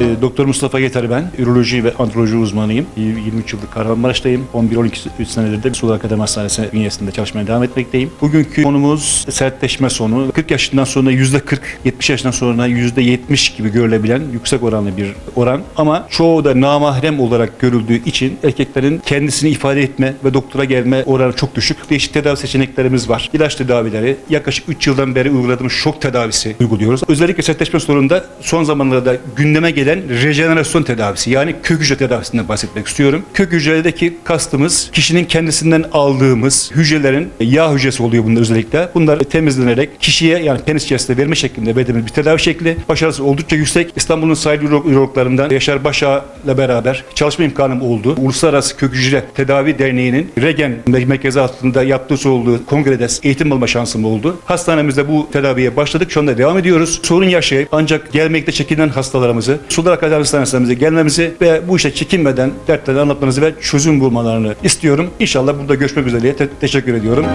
E, Doktor Mustafa Yeter ben. Üroloji ve androloji uzmanıyım. E, 23 yıldır Kahramanmaraş'tayım. 11-12 senedir de Sulu Akademi Hastanesi bünyesinde çalışmaya devam etmekteyim. Bugünkü konumuz sertleşme sonu. 40 yaşından sonra %40, 70 yaşından sonra %70 gibi görülebilen yüksek oranlı bir oran. Ama çoğu da namahrem olarak görüldüğü için erkeklerin kendisini ifade etme ve doktora gelme oranı çok düşük. Değişik tedavi seçeneklerimiz var. İlaç tedavileri, yaklaşık 3 yıldan beri uyguladığımız şok tedavisi uyguluyoruz. Özellikle sertleşme sorununda son zamanlarda gündeme gelen rejenerasyon tedavisi yani kök hücre tedavisinden bahsetmek istiyorum. Kök hücredeki kastımız kişinin kendisinden aldığımız hücrelerin yağ hücresi oluyor bunlar özellikle. Bunlar temizlenerek kişiye yani penis içerisinde verme şeklinde verdiğimiz bir tedavi şekli. Başarısı oldukça yüksek. İstanbul'un sayılı ürolog- ürologlarından Yaşar Başağ'la beraber çalışma imkanım oldu. Uluslararası Kök Hücre Tedavi Derneği'nin Regen merkezi altında yaptığı olduğu kongrede eğitim alma şansım oldu. Hastanemizde bu tedaviye başladık. Şu anda devam ediyoruz. Sorun yaşayıp ancak gelmekte çekinen hastalarımızı Sular Akademi Hastanesi'ne gelmemizi ve bu işe çekinmeden dertlerini anlatmanızı ve çözüm bulmalarını istiyorum. İnşallah burada görüşmek üzere te- teşekkür ediyorum.